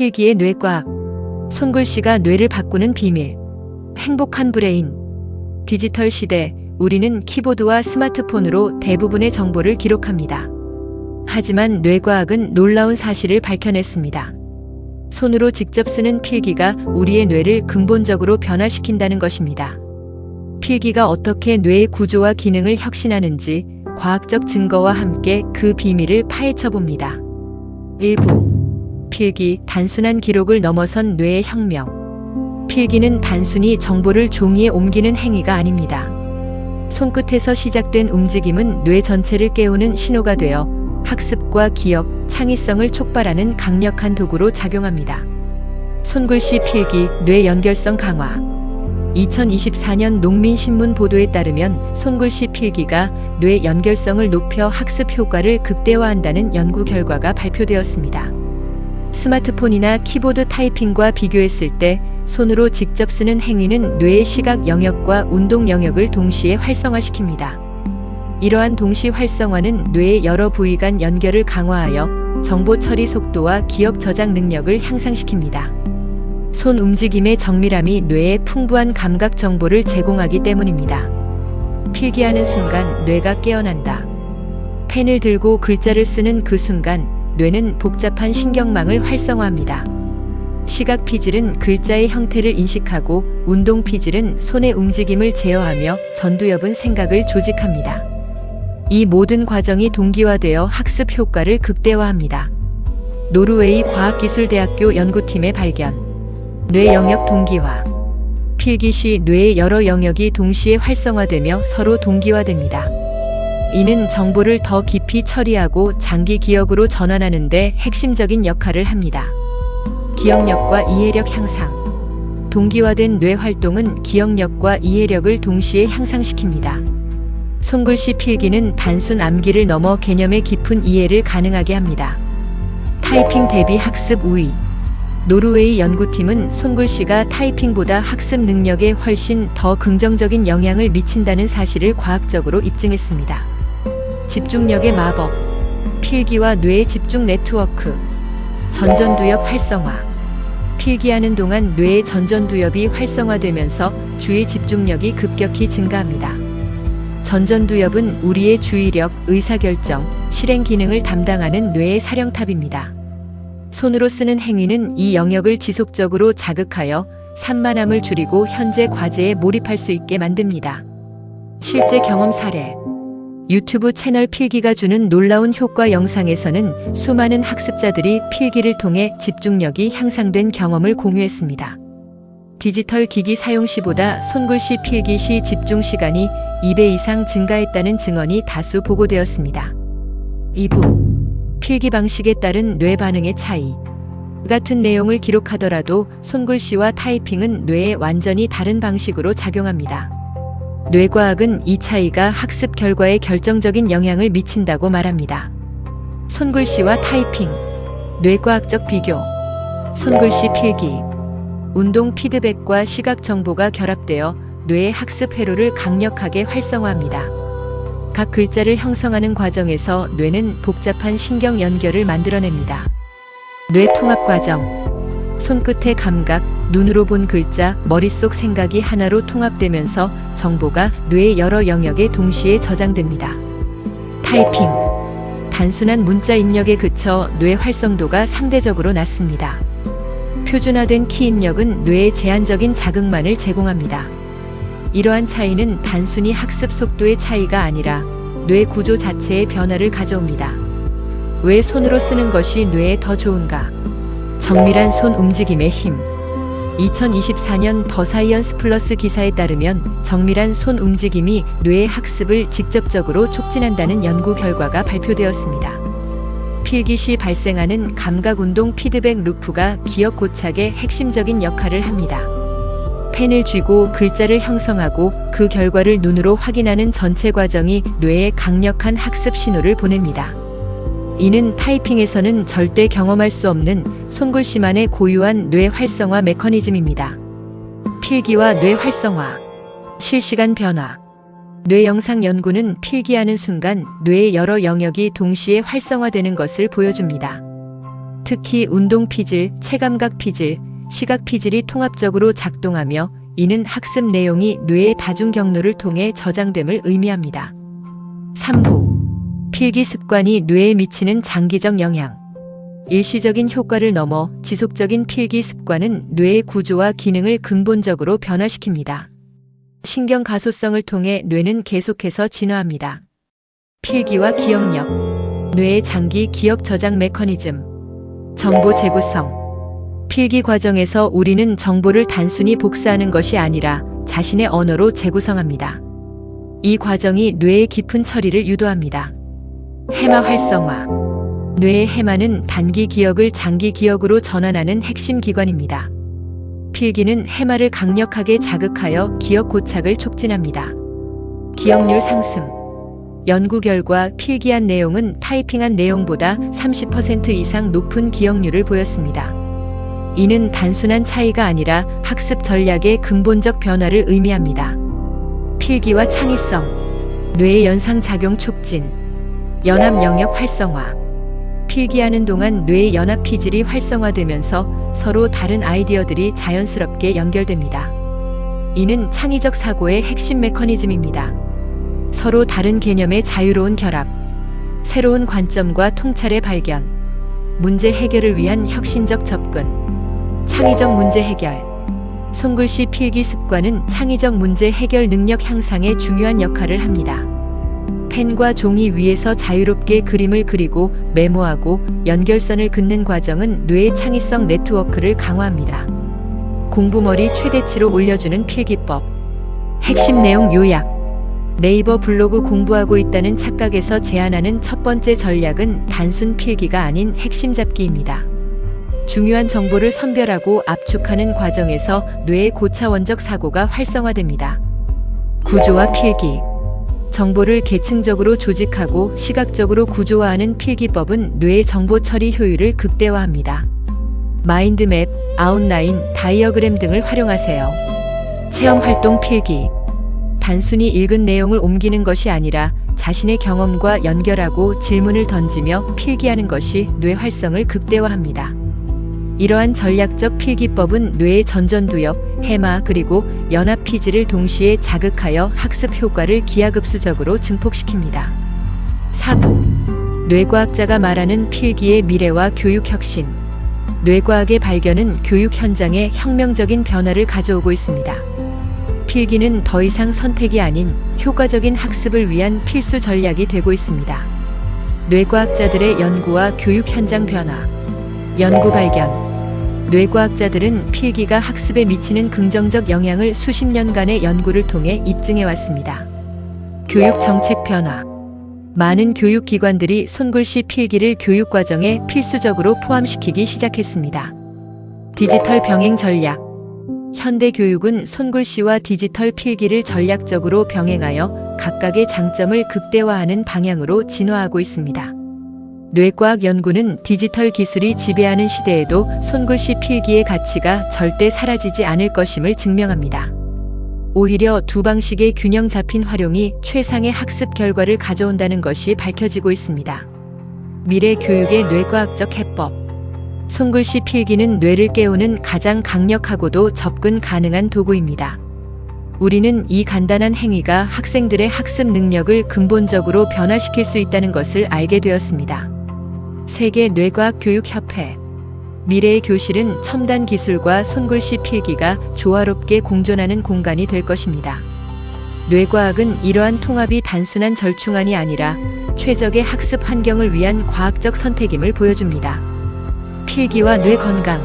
필기의 뇌과학. 손글 씨가 뇌를 바꾸는 비밀. 행복한 브레인. 디지털 시대, 우리는 키보드와 스마트폰으로 대부분의 정보를 기록합니다. 하지만 뇌과학은 놀라운 사실을 밝혀냈습니다. 손으로 직접 쓰는 필기가 우리의 뇌를 근본적으로 변화시킨다는 것입니다. 필기가 어떻게 뇌의 구조와 기능을 혁신하는지 과학적 증거와 함께 그 비밀을 파헤쳐 봅니다. 일부 필기 단순한 기록을 넘어선 뇌의 혁명. 필기는 단순히 정보를 종이에 옮기는 행위가 아닙니다. 손끝에서 시작된 움직임은 뇌 전체를 깨우는 신호가 되어 학습과 기억, 창의성을 촉발하는 강력한 도구로 작용합니다. 손글씨 필기, 뇌 연결성 강화. 2024년 농민신문 보도에 따르면 손글씨 필기가 뇌 연결성을 높여 학습 효과를 극대화한다는 연구 결과가 발표되었습니다. 스마트폰이나 키보드 타이핑과 비교했을 때 손으로 직접 쓰는 행위는 뇌의 시각 영역과 운동 영역을 동시에 활성화시킵니다. 이러한 동시 활성화는 뇌의 여러 부위 간 연결을 강화하여 정보 처리 속도와 기억 저장 능력을 향상시킵니다. 손 움직임의 정밀함이 뇌에 풍부한 감각 정보를 제공하기 때문입니다. 필기하는 순간 뇌가 깨어난다. 펜을 들고 글자를 쓰는 그 순간 뇌는 복잡한 신경망을 활성화합니다. 시각 피질은 글자의 형태를 인식하고 운동 피질은 손의 움직임을 제어하며 전두엽은 생각을 조직합니다. 이 모든 과정이 동기화되어 학습 효과를 극대화합니다. 노르웨이 과학기술대학교 연구팀의 발견. 뇌 영역 동기화. 필기 시 뇌의 여러 영역이 동시에 활성화되며 서로 동기화됩니다. 이는 정보를 더 깊이 처리하고 장기 기억으로 전환하는 데 핵심적인 역할을 합니다. 기억력과 이해력 향상. 동기화된 뇌 활동은 기억력과 이해력을 동시에 향상시킵니다. 손글씨 필기는 단순 암기를 넘어 개념의 깊은 이해를 가능하게 합니다. 타이핑 대비 학습 우위. 노르웨이 연구팀은 손글씨가 타이핑보다 학습 능력에 훨씬 더 긍정적인 영향을 미친다는 사실을 과학적으로 입증했습니다. 집중력의 마법. 필기와 뇌의 집중 네트워크. 전전두엽 활성화. 필기하는 동안 뇌의 전전두엽이 활성화되면서 주의 집중력이 급격히 증가합니다. 전전두엽은 우리의 주의력, 의사결정, 실행 기능을 담당하는 뇌의 사령탑입니다. 손으로 쓰는 행위는 이 영역을 지속적으로 자극하여 산만함을 줄이고 현재 과제에 몰입할 수 있게 만듭니다. 실제 경험 사례. 유튜브 채널 필기가 주는 놀라운 효과 영상에서는 수많은 학습자들이 필기를 통해 집중력이 향상된 경험을 공유했습니다. 디지털 기기 사용 시보다 손글씨 필기 시 집중 시간이 2배 이상 증가했다는 증언이 다수 보고되었습니다. 2부 필기 방식에 따른 뇌 반응의 차이 같은 내용을 기록하더라도 손글씨와 타이핑은 뇌에 완전히 다른 방식으로 작용합니다. 뇌과학은 이 차이가 학습 결과에 결정적인 영향을 미친다고 말합니다. 손글씨와 타이핑, 뇌과학적 비교, 손글씨 필기, 운동 피드백과 시각 정보가 결합되어 뇌의 학습 회로를 강력하게 활성화합니다. 각 글자를 형성하는 과정에서 뇌는 복잡한 신경 연결을 만들어냅니다. 뇌 통합 과정. 손끝의 감각, 눈으로 본 글자, 머릿속 생각이 하나로 통합되면서 정보가 뇌의 여러 영역에 동시에 저장됩니다. 타이핑. 단순한 문자 입력에 그쳐 뇌 활성도가 상대적으로 낮습니다. 표준화된 키 입력은 뇌의 제한적인 자극만을 제공합니다. 이러한 차이는 단순히 학습 속도의 차이가 아니라 뇌 구조 자체의 변화를 가져옵니다. 왜 손으로 쓰는 것이 뇌에 더 좋은가? 정밀한 손 움직임의 힘. 2024년 더 사이언스 플러스 기사에 따르면 정밀한 손 움직임이 뇌의 학습을 직접적으로 촉진한다는 연구 결과가 발표되었습니다. 필기 시 발생하는 감각 운동 피드백 루프가 기억 고착의 핵심적인 역할을 합니다. 펜을 쥐고 글자를 형성하고 그 결과를 눈으로 확인하는 전체 과정이 뇌에 강력한 학습 신호를 보냅니다. 이는 타이핑에서는 절대 경험할 수 없는 손글씨만의 고유한 뇌 활성화 메커니즘입니다. 필기와 뇌 활성화, 실시간 변화. 뇌 영상 연구는 필기하는 순간 뇌의 여러 영역이 동시에 활성화되는 것을 보여줍니다. 특히 운동 피질, 체감각 피질, 시각 피질이 통합적으로 작동하며 이는 학습 내용이 뇌의 다중 경로를 통해 저장됨을 의미합니다. 3부 필기 습관이 뇌에 미치는 장기적 영향 일시적인 효과를 넘어 지속적인 필기 습관은 뇌의 구조와 기능을 근본적으로 변화시킵니다. 신경 가소성을 통해 뇌는 계속해서 진화합니다. 필기와 기억력, 뇌의 장기 기억 저장 메커니즘, 정보 재구성. 필기 과정에서 우리는 정보를 단순히 복사하는 것이 아니라 자신의 언어로 재구성합니다. 이 과정이 뇌의 깊은 처리를 유도합니다. 해마 활성화. 뇌의 해마는 단기 기억을 장기 기억으로 전환하는 핵심 기관입니다. 필기는 해마를 강력하게 자극하여 기억 고착을 촉진합니다. 기억률 상승. 연구 결과 필기한 내용은 타이핑한 내용보다 30% 이상 높은 기억률을 보였습니다. 이는 단순한 차이가 아니라 학습 전략의 근본적 변화를 의미합니다. 필기와 창의성, 뇌의 연상작용 촉진, 연합 영역 활성화. 필기하는 동안 뇌의 연합 피질이 활성화되면서 서로 다른 아이디어들이 자연스럽게 연결됩니다. 이는 창의적 사고의 핵심 메커니즘입니다. 서로 다른 개념의 자유로운 결합, 새로운 관점과 통찰의 발견, 문제 해결을 위한 혁신적 접근, 창의적 문제 해결. 손글씨 필기 습관은 창의적 문제 해결 능력 향상에 중요한 역할을 합니다. 펜과 종이 위에서 자유롭게 그림을 그리고 메모하고 연결선을 긋는 과정은 뇌의 창의성 네트워크를 강화합니다. 공부머리 최대치로 올려주는 필기법. 핵심 내용 요약. 네이버 블로그 공부하고 있다는 착각에서 제안하는 첫 번째 전략은 단순 필기가 아닌 핵심 잡기입니다. 중요한 정보를 선별하고 압축하는 과정에서 뇌의 고차원적 사고가 활성화됩니다. 구조화 필기. 정보를 계층적으로 조직하고 시각적으로 구조화하는 필기법은 뇌의 정보 처리 효율을 극대화합니다. 마인드맵, 아웃라인, 다이어그램 등을 활용하세요. 체험 활동 필기. 단순히 읽은 내용을 옮기는 것이 아니라 자신의 경험과 연결하고 질문을 던지며 필기하는 것이 뇌 활성을 극대화합니다. 이러한 전략적 필기법은 뇌의 전전두엽, 해마 그리고 연합 피질을 동시에 자극하여 학습 효과를 기하급수적으로 증폭시킵니다. 4부 뇌과학자가 말하는 필기의 미래와 교육 혁신 뇌과학의 발견은 교육 현장에 혁명적인 변화를 가져오고 있습니다. 필기는 더 이상 선택이 아닌 효과적인 학습을 위한 필수 전략이 되고 있습니다. 뇌과학자들의 연구와 교육 현장 변화 연구 발견 뇌과학자들은 필기가 학습에 미치는 긍정적 영향을 수십 년간의 연구를 통해 입증해 왔습니다. 교육 정책 변화. 많은 교육기관들이 손글씨 필기를 교육과정에 필수적으로 포함시키기 시작했습니다. 디지털 병행 전략. 현대 교육은 손글씨와 디지털 필기를 전략적으로 병행하여 각각의 장점을 극대화하는 방향으로 진화하고 있습니다. 뇌과학 연구는 디지털 기술이 지배하는 시대에도 손글씨 필기의 가치가 절대 사라지지 않을 것임을 증명합니다. 오히려 두 방식의 균형 잡힌 활용이 최상의 학습 결과를 가져온다는 것이 밝혀지고 있습니다. 미래 교육의 뇌과학적 해법. 손글씨 필기는 뇌를 깨우는 가장 강력하고도 접근 가능한 도구입니다. 우리는 이 간단한 행위가 학생들의 학습 능력을 근본적으로 변화시킬 수 있다는 것을 알게 되었습니다. 세계 뇌과학 교육협회 미래의 교실은 첨단 기술과 손글씨 필기가 조화롭게 공존하는 공간이 될 것입니다. 뇌과학은 이러한 통합이 단순한 절충안이 아니라 최적의 학습 환경을 위한 과학적 선택임을 보여줍니다. 필기와 뇌 건강,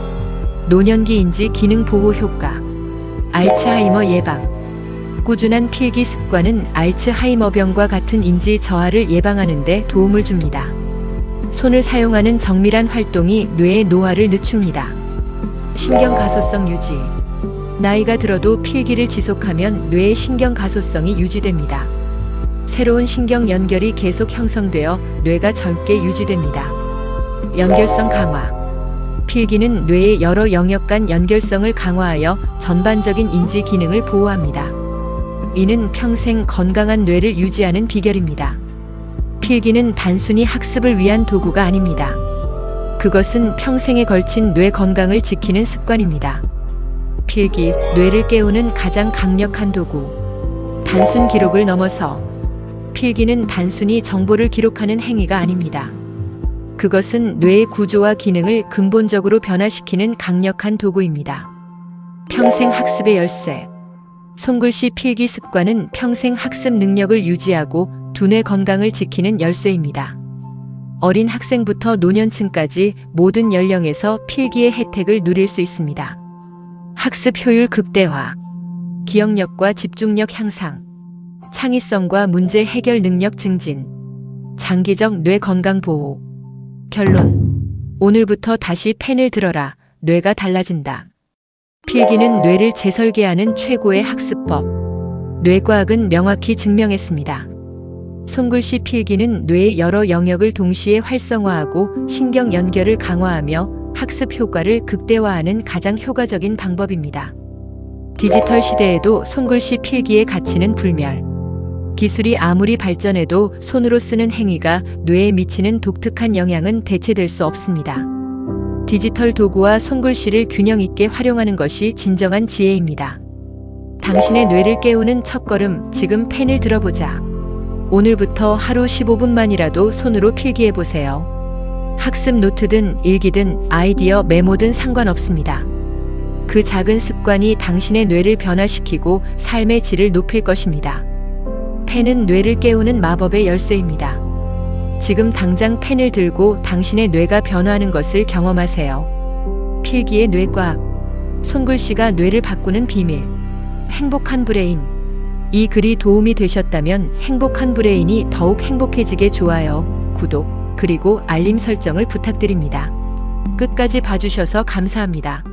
노년기 인지 기능 보호 효과, 알츠하이머 예방. 꾸준한 필기 습관은 알츠하이머병과 같은 인지 저하를 예방하는 데 도움을 줍니다. 손을 사용하는 정밀한 활동이 뇌의 노화를 늦춥니다. 신경 가소성 유지. 나이가 들어도 필기를 지속하면 뇌의 신경 가소성이 유지됩니다. 새로운 신경 연결이 계속 형성되어 뇌가 젊게 유지됩니다. 연결성 강화. 필기는 뇌의 여러 영역 간 연결성을 강화하여 전반적인 인지 기능을 보호합니다. 이는 평생 건강한 뇌를 유지하는 비결입니다. 필기는 단순히 학습을 위한 도구가 아닙니다. 그것은 평생에 걸친 뇌 건강을 지키는 습관입니다. 필기, 뇌를 깨우는 가장 강력한 도구. 단순 기록을 넘어서 필기는 단순히 정보를 기록하는 행위가 아닙니다. 그것은 뇌의 구조와 기능을 근본적으로 변화시키는 강력한 도구입니다. 평생 학습의 열쇠. 손글씨 필기 습관은 평생 학습 능력을 유지하고 두뇌 건강을 지키는 열쇠입니다. 어린 학생부터 노년층까지 모든 연령에서 필기의 혜택을 누릴 수 있습니다. 학습 효율 극대화, 기억력과 집중력 향상, 창의성과 문제 해결 능력 증진, 장기적 뇌 건강 보호. 결론. 오늘부터 다시 펜을 들어라. 뇌가 달라진다. 필기는 뇌를 재설계하는 최고의 학습법. 뇌과학은 명확히 증명했습니다. 손글씨 필기는 뇌의 여러 영역을 동시에 활성화하고 신경 연결을 강화하며 학습 효과를 극대화하는 가장 효과적인 방법입니다. 디지털 시대에도 손글씨 필기의 가치는 불멸. 기술이 아무리 발전해도 손으로 쓰는 행위가 뇌에 미치는 독특한 영향은 대체될 수 없습니다. 디지털 도구와 손글씨를 균형 있게 활용하는 것이 진정한 지혜입니다. 당신의 뇌를 깨우는 첫걸음, 지금 펜을 들어보자. 오늘부터 하루 15분만이라도 손으로 필기해 보세요. 학습 노트든 일기든 아이디어 메모든 상관없습니다. 그 작은 습관이 당신의 뇌를 변화시키고 삶의 질을 높일 것입니다. 펜은 뇌를 깨우는 마법의 열쇠입니다. 지금 당장 펜을 들고 당신의 뇌가 변화하는 것을 경험하세요. 필기의 뇌과학. 손글씨가 뇌를 바꾸는 비밀. 행복한 브레인. 이 글이 도움이 되셨다면 행복한 브레인이 더욱 행복해지게 좋아요, 구독, 그리고 알림 설정을 부탁드립니다. 끝까지 봐주셔서 감사합니다.